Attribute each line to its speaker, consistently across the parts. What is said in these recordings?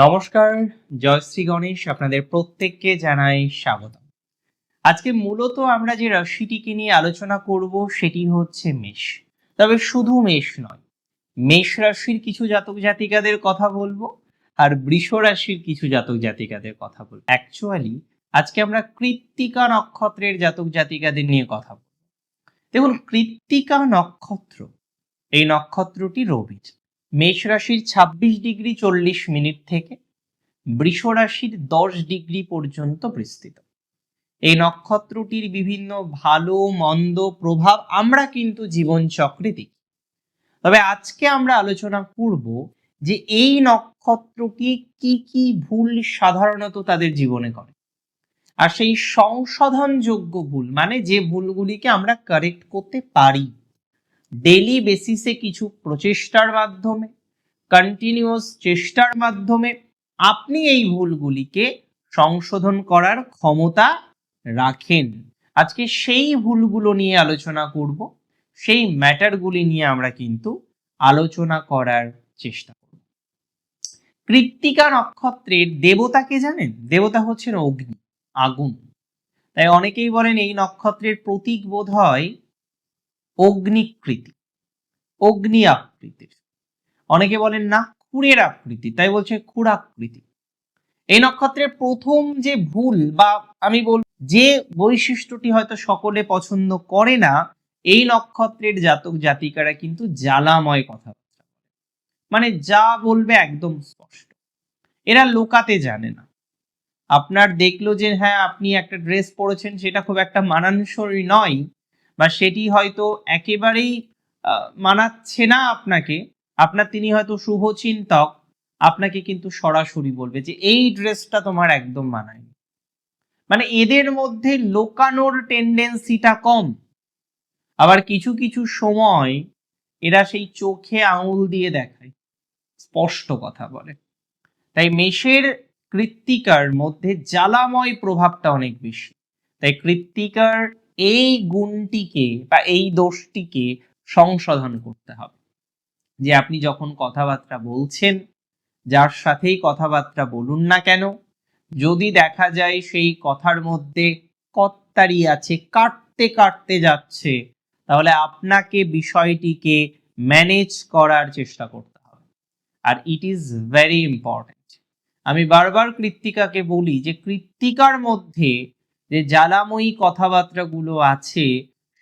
Speaker 1: নমস্কার জয়শ্রী গণেশ, আপনাদের প্রত্যেককে জানাই স্বাগত আজকে মূলত আমরা যে রাশিটিকে নিয়ে আলোচনা করব, সেটি হচ্ছে মেষ। তবে শুধু মেষ নয়, মেষ রাশির কিছু জাতক জাতিকাদের কথা বলব, আর বৃষ রাশির কিছু জাতক জাতিকাদের কথা বলব। অ্যাকচুয়ালি আজকে আমরা কৃত্তিকা নক্ষত্রের জাতক জাতিকাদের নিয়ে কথা বলব। দেখুন, কৃত্তিকা নক্ষত্র, এই নক্ষত্রটি রবির মেষ রাশির ছাব্বিশ ডিগ্রি চল্লিশ মিনিট থেকে বৃষ রাশির দশ ডিগ্রি পর্যন্ত বিস্তৃত। এই নক্ষত্রটির বিভিন্ন ভালো, মন্দ প্রভাব আমরা কিন্তু জীবন চক্রে দেখি। তবে আজকে আমরা আলোচনা করব যে এই নক্ষত্রটি কি কি ভুল সাধারণত তাদের জীবনে করে। আর সেই সংশোধনযোগ্য ভুল মানে যে ভুলগুলিকে আমরা কারেক্ট করতে পারি। ডেলি বেসিসে কিছু প্রচেষ্টার মাধ্যমে কন্টিনিউয়াস চেষ্টার মাধ্যমে আপনি এই ভুলগুলিকে সংশোধন করার ক্ষমতা রাখেন। আজকে সেই ভুলগুলো নিয়ে আলোচনা করব, সেই ম্যাটারগুলি নিয়ে আমরা কিন্তু আলোচনা করার চেষ্টা করব। কৃত্তিকা নক্ষত্রের দেবতাকে জানেন? দেবতা হচ্ছেন অগ্নি, আগুন। তাই অনেকেই বলেন এই নক্ষত্রের প্রতীক বোধ হয় অগ্নিকৃতি, অগ্নি আকৃতির অনেকে বলেন না, খুঁড়ের আকৃতি, তাই বলছে খুঁড়াকৃতি। এই নক্ষত্রের প্রথম যে ভুল বা আমি বল, যে বৈশিষ্ট্যটি হয়তো সকলে পছন্দ করে না, এই নক্ষত্রের জাতক জাতিকারা কিন্তু জ্বালাময় কথাবার্তা। মানে যা বলবে একদম স্পষ্ট। এরা লোকাতে জানে না। আপনার দেখল যে হ্যাঁ আপনি একটা ড্রেস পরেছেন, সেটা খুব একটা মানানসই নয় বা সেটি হয়তো একেবারেই মানাচ্ছে না আপনাকে, আপনার তিনি হয়তো শুভচিন্তক আপনাকে কিন্তু সরাসরি বলবে যে এই ড্রেসটা তোমার একদম মানায় মানে এদের মধ্যে লোকানোর টেন্ডেন্সিটা কম। আবার কিছু কিছু সময় এরা সেই চোখে আঙুল দিয়ে দেখায়, স্পষ্ট কথা বলে। তাই মেষের কৃত্তিকার মধ্যে জ্বালাময় প্রভাবটা অনেক বেশি। তাই কৃত্তিকার এই গুণটিকে বা এই দোষটিকে সংশোধন করতে হবে। যে আপনি যখন কথাবার্তা বলছেন, যার সাথেই কথাবার্তা বলুন না কেন, যদি দেখা যায় সেই কথার মধ্যে কত্তারি আছে, কাটতে কাটতে যাচ্ছে, তাহলে আপনাকে বিষয়টিকে ম্যানেজ করার চেষ্টা করতে হবে। আর ইট ইজ ভেরি ইম্পর্ট্যান্ট আমি বারবার কৃত্তিকাকে বলি যে, কৃত্তিকার মধ্যে যে জ্বালাময়ী কথাবার্তাগুলো আছে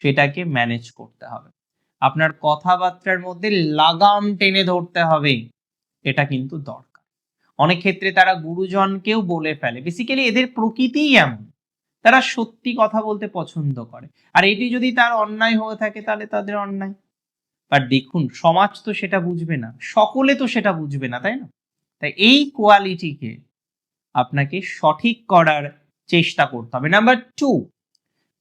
Speaker 1: সেটাকে ম্যানেজ করতে হবে। আপনার কথাবার্তার মধ্যে লাগাম টেনে ধরতে হবে, এটা কিন্তু দরকার। অনেক ক্ষেত্রে তারা গুরুজনকেও বলে ফেলে। বেসিক্যালি এদের প্রকৃতিই এমন। তারা সত্যি কথা বলতে পছন্দ করে। আর এটি যদি তার অন্যায় হয়ে থাকে, তাহলে তাদের অন্যায়। বাট দেখুন, সমাজ তো সেটা বুঝবে না। সকলে তো সেটা বুঝবে না, তাই না? তাই এই কোয়ালিটিকে আপনাকে সঠিক করার চেষ্টা করতে হবে। নাম্বার টু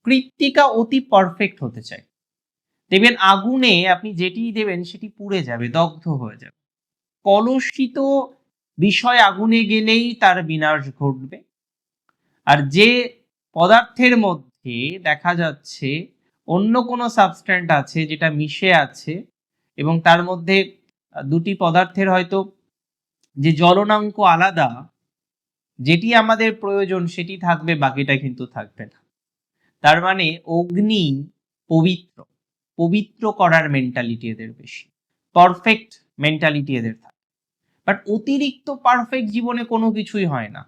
Speaker 1: কৃত্তিকা অতি পারফেক্ট হতে চায় দেখবেন আগুনে আপনি যেটি দেবেন সেটি পুড়ে যাবে, দগ্ধ হয়ে যাবে। কলুষিত বিষয় আগুনে গেলেই তার বিনাশ ঘটবে। আর যে পদার্থের মধ্যে দেখা যাচ্ছে অন্য কোনো সাবস্ট্যান্ট আছে যেটা মিশে আছে এবং তার মধ্যে দুটি পদার্থের হয়তো যে জ্বলনাঙ্ক আলাদা যেটি আমাদের প্রয়োজন, সেটি থাকবে, বাকিটা কিন্তু থাকবে না। তার মানে অগ্নি পবিত্র। পবিত্র করার মেন্টালিটি এদের বেশি। পারফেক্ট মেন্টালিটি এদের থাকে। বাট অতিরিক্ত পারফেক্ট জীবনে কোনো কিছুই হয় না।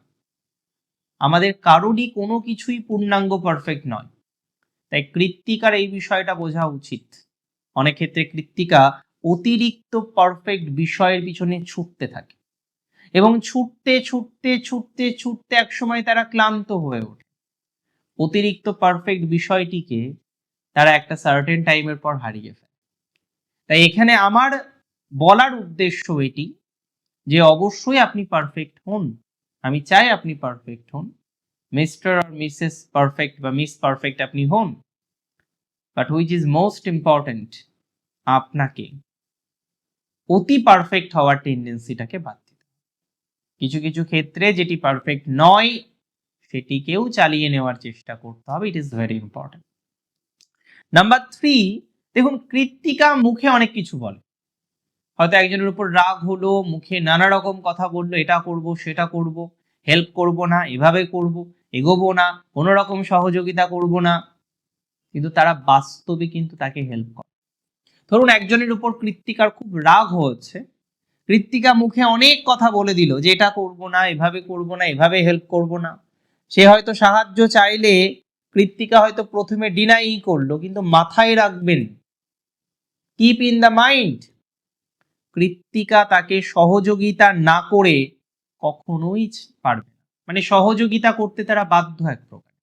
Speaker 1: আমাদের কারোরই কোনো কিছুই পূর্ণাঙ্গ পারফেক্ট নয়। তাই কৃত্তিকার এই বিষয়টা বোঝা উচিত। অনেক ক্ষেত্রে কৃত্তিকা অতিরিক্ত পারফেক্ট বিষয়ের পিছনে ছুটতে থাকে। এবং ছুটতে ছুটতে ছুটতে ছুটতে একসময় তারা ক্লান্ত হয়ে ওঠে। অতিরিক্ত পারফেক্ট বিষয়টিকে তারা একটা সার্টেন টাইমের পর হারিয়ে ফেলে। তাই এখানে আমার বলার উদ্দেশ্য এটি যে, অবশ্যই আপনি পারফেক্ট হন। আমি চাই আপনি পারফেক্ট হন। মিস্টার আর মিসেস পারফেক্ট বা মিস পারফেক্ট আপনি হন। But which is most important আপনাকে অতি পারফেক্ট হওয়ার টেন্ডেন্সিটাকে বাদ। কিছু কিছু ক্ষেত্রে যেটি পারফেক্ট নয়, সেটিকেও চালিয়ে নেওয়ার চেষ্টা করতে হবে। It is very important number three দেখুন, কৃত্তিকা মুখে অনেক কিছু বলে। হয়তো একজনের উপর রাগ হলো, মুখে নানা রকম কথা বলল, এটা করব, সেটা করব হেল্প করব না, এভাবে করব, এগোবো না, কোনো রকম সহযোগিতা করব না। কিন্তু তারা বাস্তবে কিন্তু তাকে হেল্প করে। ধরুন, একজনের উপর কৃত্তিকার খুব রাগ হচ্ছে কৃত্তিকা মুখে অনেক কথা বলে দিল যে এটা করব না, এভাবে করব না, এভাবে হেল্প করব না। সে হয়তো সাহায্য চাইলে কৃত্তিকা হয়তো প্রথমে ডিনাই করল, কিন্তু মাথায় রাখবেন keep in the mind Krittika তাকে সহযোগিতা না করে কখনোই পারবে না। মানে সহযোগিতা করতে তারা বাধ্য এক প্রকার।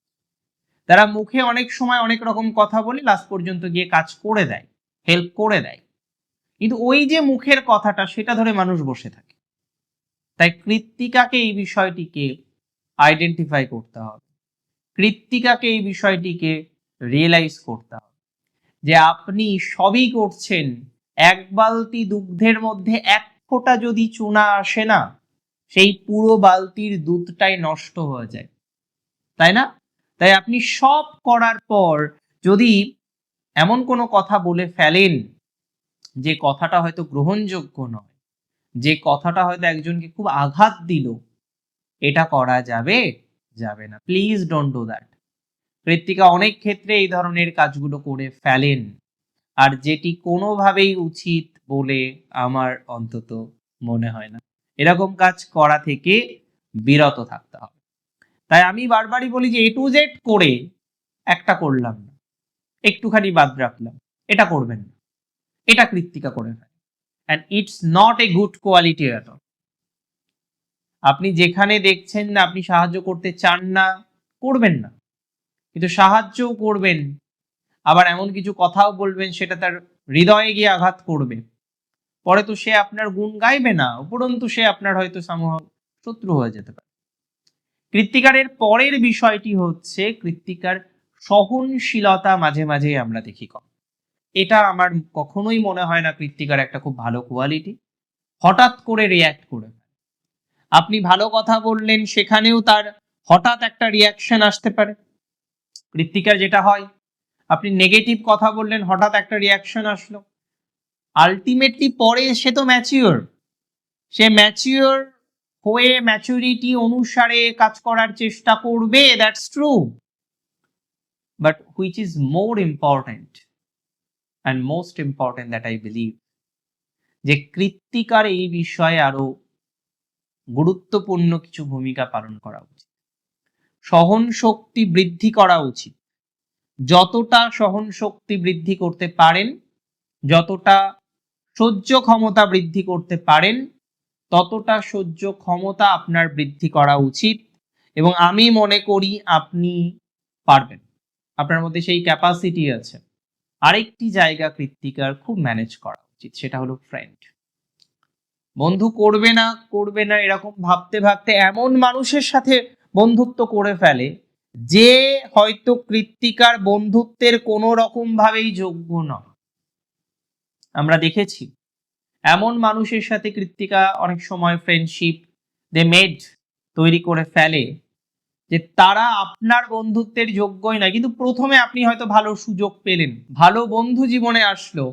Speaker 1: তারা মুখে অনেক সময় অনেক রকম কথা বলে লাস্ট পর্যন্ত গিয়ে কাজ করে দেয় হেল্প করে দেয়। কিন্তু ওই যে মুখের কথাটা, সেটা ধরে মানুষ বসে থাকে। তাই কৃত্তিকাকে এই বিষয়টিকে আইডেন্টিফাই করতে হবে। কৃত্তিকাকে এই বিষয়টিকে রিয়েলাইজ করতে হবে যে আপনি সবই করছেন, এক বালতি দুগ্ধের মধ্যে এক ফোঁটা যদি চুনা আসে না, সেই পুরো বালতির দুধটাই নষ্ট হয়ে যায়। তাই না? তাই আপনি সব করার পর যদি এমন কোনো কথা বলে ফেলেন যে কথাটা হয়তো গ্রহণযোগ্য নয়, যে কথাটা হয়তো একজনকে খুব আঘাত দিল, এটা করা যাবে যাবে না। Please don't do that Krittika অনেক ক্ষেত্রে এই ধরনের কাজগুলো করে ফেলেন। আর যেটি কোনোভাবেই উচিত বলে আমার অন্তত মনে হয় না। এরকম কাজ করা থেকে বিরত থাকতে হবে। তাই আমি বারবারই বলি যে এ টু জেড করে একটা করলাম না। একটুখানি বাদ রাখলাম। এটা করবেন না। এটা কৃত্তিকা করে ফেলে। And it's not a good quality at all আপনি যেখানে দেখছেন না, আপনি সাহায্য করতে চান না, করবেন না। কিন্তু সাহায্যও করবেন, আবার এমন কিছু কথাও বলবেন, সেটা তার হৃদয়ে গিয়ে আঘাত করবে। পরে তো সে আপনার গুণ গাইবে না, উপরন্তু সে আপনার হয়তো সমূহ শত্রু হয়ে যেতে পারে। কৃত্তিকারের পরের বিষয়টি হচ্ছে, কৃত্তিকার সহনশীলতা মাঝে মাঝে আমরা দেখি কম। এটা আমার কখনোই মনে হয় না কৃত্তিকার একটা খুব ভালো কোয়ালিটি হঠাৎ করে রিয়্যাক্ট করে আপনি ভালো কথা বললেন, সেখানেও তার হঠাৎ একটা রিয়াকশন আসতে পারে। কৃত্তিকার যেটা হয়, আপনি নেগেটিভ কথা বললেন, হঠাৎ একটা রিয়াকশন আসলো। আলটিমেটলি পরে সে তো ম্যাচিওর সে ম্যাচিওর হয়ে ম্যাচুরিটি অনুসারে কাজ করার চেষ্টা করবে that's true but which is more important and most important that I believe যে কৃত্তিকার এই বিষয়ে আরও গুরুত্বপূর্ণ কিছু ভূমিকা পালন করা উচিত। সহন শক্তি বৃদ্ধি করা উচিত। যতটা সহন শক্তি বৃদ্ধি করতে পারেন, যতটা সহ্য ক্ষমতা বৃদ্ধি করতে পারেন, ততটা সহ্য ক্ষমতা আপনার বৃদ্ধি করা উচিত এবং আমি মনে করি আপনি পারবেন। আপনার মধ্যে সেই ক্যাপাসিটি আছে। আরেকটি জায়গা কৃত্তিকার খুব ম্যানেজ করা উচিত, সেটা হলো ফ্রেন্ড বন্ধু করবে না করবে না, এরকম ভাবতে ভাবতে এমন মানুষের সাথে বন্ধুত্ব করে ফেলে, যে হয়তো কৃত্তিকার বন্ধুত্বের কোনো রকম ভাবেই যোগ্য নয়। আমরা দেখেছি, এমন মানুষের সাথে কৃত্তিকা অনেক সময় ফ্রেন্ডশিপ দে মেড তৈরি করে ফেলে যে তারা আপনার বন্ধুত্বের যোগ্যই নয়, কিন্তু প্রথমে আপনি হয়তো ভালো সুযোগ পেলেন, ভালো বন্ধু জীবনে আসলো,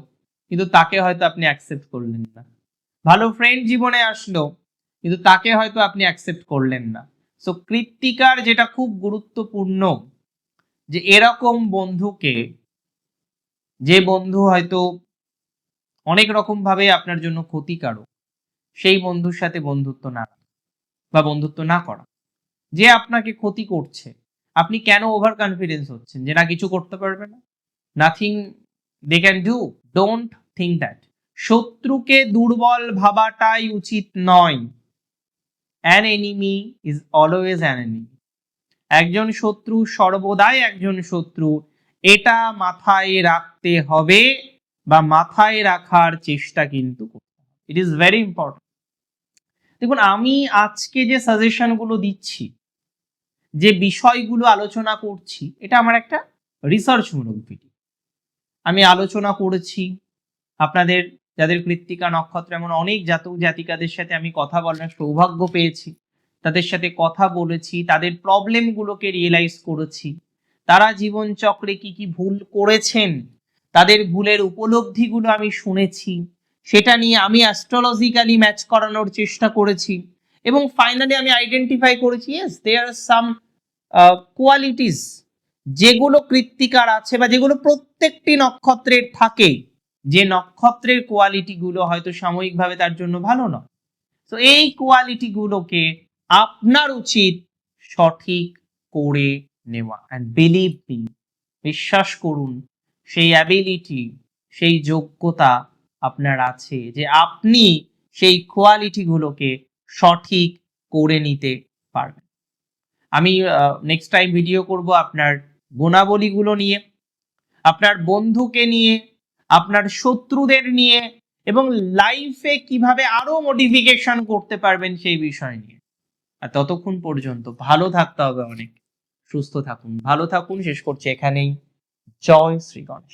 Speaker 1: কিন্তু তাকে হয়তো আপনি অ্যাকসেপ্ট করলেন না। ভালো ফ্রেন্ড জীবনে আসলো, কিন্তু তাকে হয়তো আপনি অ্যাকসেপ্ট করলেন না। সো কৃত্তিকার যেটা খুব গুরুত্বপূর্ণ, যে এরকম বন্ধুকে, যে বন্ধু হয়তো অনেক রকম ভাবে আপনার জন্য ক্ষতিকারক, সেই বন্ধুর সাথে বন্ধুত্ব না, বা বন্ধুত্ব না করা। যে আপনাকে ক্ষতি করছে, আপনি কেন ওভার কনফিডেন্স হচ্ছেন যে না কিছু করতে পারবে না? Nothing they can do don't think that শত্রুকে দুর্বল ভাবাটাই উচিত নয়। An enemy is always an enemy একজন শত্রু সর্বদাই একজন শত্রু, এটা মাথায় রাখতে হবে বা মাথায় রাখার চেষ্টা কিন্তু ইট ইজ ভেরি ইম্পর্টেন্ট দেখুন, আমি আজকে যে সাজেশনগুলো দিচ্ছি যে বিষয়গুলো আলোচনা করছি, এটা আমার একটা রিসার্চমূলক ভিডিও আমি আলোচনা করেছি, আপনাদের, যাদের কৃত্তিকা নক্ষত্র এমন অনেক জাতক জাতিকাদের সাথে আমি কথা বলার সৌভাগ্য পেয়েছি, তাদের সাথে কথা বলেছি, তাদের প্রবলেমগুলোকে রিয়েলাইজ করেছি, তারা জীবন চক্রে কি কি ভুল করেছেন, তাদের ভুলের উপলব্ধিগুলো আমি শুনেছি, সেটা নিয়ে আমি অ্যাস্ট্রোলজিক্যালি ম্যাচ করানোর চেষ্টা করেছি এবং ফাইনালি আমি আইডেন্টিফাই করেছি ইয়েস দেয়ার আর সাম কোয়ালিটিস যেগুলো কৃত্তিকার আছে বা যেগুলো প্রত্যেকটি নক্ষত্রের থাকে, যে নক্ষত্রের কোয়ালিটিগুলো হয়তো সাময়িকভাবে তার জন্য ভালো নয়। তো এই কোয়ালিটিগুলোকে আপনার উচিত সঠিক করে নেওয়া। অ্যান্ড বিলিভ মি বিশ্বাস করুন, সেই অ্যাবিলিটি সেই যোগ্যতা আপনার আছে যে আপনি সেই কোয়ালিটিগুলোকে সঠিক করে নিতে পারবেন আমি নেক্সট টাইম ভিডিও করব আপনার গুণাবলীগুলো নিয়ে, আপনার বন্ধুকে নিয়ে, আপনার শত্রুদের নিয়ে এবং লাইফে কীভাবে আরও মডিফিকেশন করতে পারবেন সেই বিষয় নিয়ে। আর ততক্ষণ পর্যন্ত ভালো থাকতে হবে অনেক, সুস্থ থাকুন। ভালো থাকুন, শেষ করছি এখানেই। জয় শ্রী গণেশ।